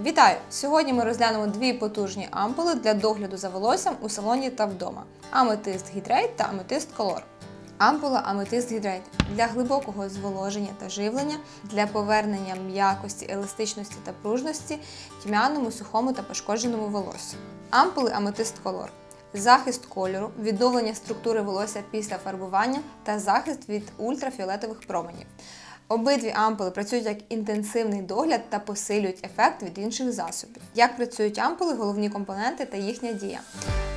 Вітаю! Сьогодні ми розглянемо дві потужні ампули для догляду за волоссям у салоні та вдома: Аметист Гідрейт та Аметист Колор. Ампула Аметист Гідрейт для глибокого зволоження та живлення, для повернення м'якості, еластичності та пружності тьмяному, сухому та пошкодженому волоссю. Ампули Аметист Колор. Захист кольору, відновлення структури волосся після фарбування та захист від ультрафіолетових променів. Обидві ампули працюють як інтенсивний догляд та посилюють ефект від інших засобів. Як працюють ампули, головні компоненти та їхня дія.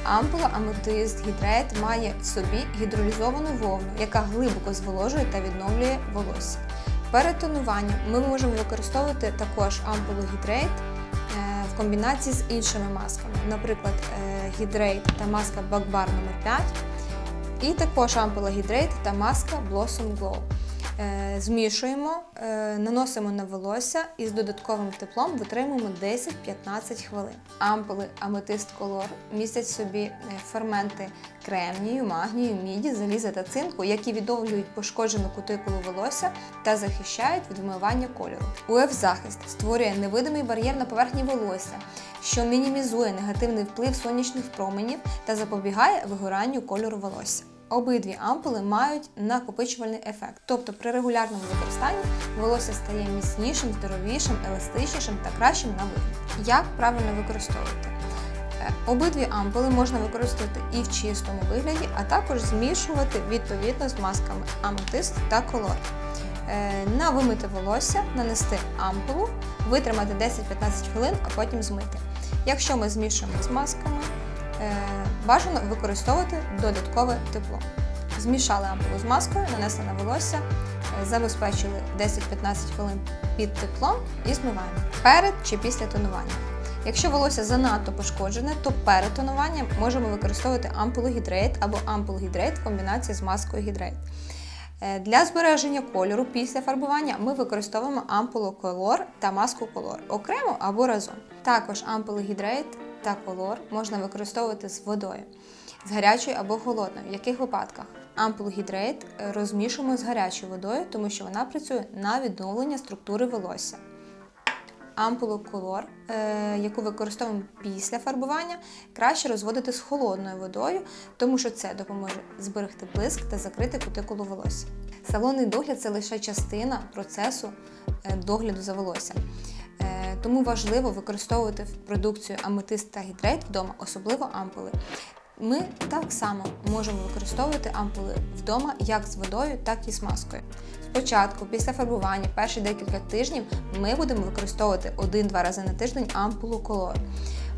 Ампула Аметист Гідрейт має в собі гідролізовану вовну, яка глибоко зволожує та відновлює волосся. Перед тонуванням ми можемо використовувати також ампулу Гідрейт е, в комбінації з іншими масками, наприклад, е, Гідрейт та маска Бакбар номер 5 і також ампула Гідрейт та маска Blossom Glow. Е, Змішуємо, е, наносимо на волосся і з додатковим теплом витримуємо 10-15 хвилин. Ампули Аметист Color містять в собі е, ферменти кремнію, магнію, міді, заліза та цинку, які відновлюють пошкоджену кутикулу волосся та захищають від вмивання кольору. УФ-захист створює невидимий бар'єр на поверхні волосся, що мінімізує негативний вплив сонячних променів та запобігає вигоранню кольору волосся. Обидві ампули мають накопичувальний ефект, тобто при регулярному використанні волосся стає міцнішим, здоровішим, еластичнішим та кращим на вигляд. Як правильно використовувати? Е, Обидві ампули можна використовувати і в чистому вигляді, а також змішувати відповідно з масками аметист та колор. Е, На вимите волосся нанести ампулу, витримати 10-15 хвилин, а потім змити. Якщо ми змішуємо з масками, е, бажано використовувати додаткове тепло. Змішали ампулу з маскою, нанесли на волосся, е, забезпечили 10-15 хвилин під теплом і змиваємо перед чи після тонування. Якщо волосся занадто пошкоджене, то перед тонуванням можемо використовувати ампулу гідрейт або ампулу гідрейт в комбінації з маскою гідрейт. Е, Для збереження кольору після фарбування ми використовуємо ампулу колор та маску колор окремо або разом. Також ампули гідрейт та колор можна використовувати з водою, з гарячою або холодною. В яких випадках? Ампулу гідрейт е, розмішуємо з гарячою водою, тому що вона працює на відновлення структури волосся. Ампулу колор, е, яку використовуємо після фарбування, краще розводити з холодною водою, тому що це допоможе зберегти блиск та закрити кутикулу волосся. Салонний догляд це лише частина процесу е, догляду за волоссям. Тому важливо використовувати продукцію аметист та гідрейт вдома, особливо ампули. Ми так само можемо використовувати ампули вдома як з водою, так і з маскою. Спочатку, після фарбування, перші декілька тижнів ми будемо використовувати 1-2 рази на тиждень ампулу колор.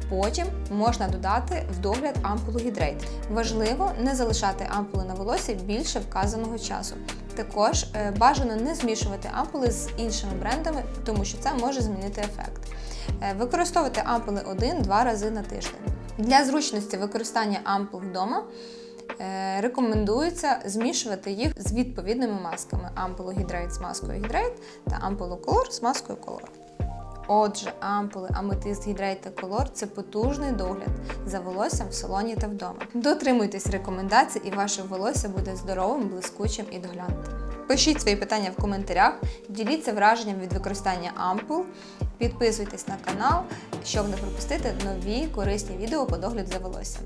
Потім можна додати в догляд ампулу гідрейт. Важливо не залишати ампули на волосі більше вказаного часу. Також е, бажано не змішувати ампули з іншими брендами, тому що це може змінити ефект. Е, Використовувати ампули 1-2 рази на тиждень. Для зручності використання ампул вдома е, рекомендується змішувати їх з відповідними масками: ампулу гідрейт з маскою гідрейт та ампулу колор з маскою колор. Отже, ампули, аметист, гідрейт та колор це потужний догляд за волоссям в салоні та вдома. Дотримуйтесь рекомендацій, і ваше волосся буде здоровим, блискучим і доглянутим. Пишіть свої питання в коментарях, діліться враженням від використання ампул, підписуйтесь на канал, щоб не пропустити нові корисні відео по догляду за волоссям.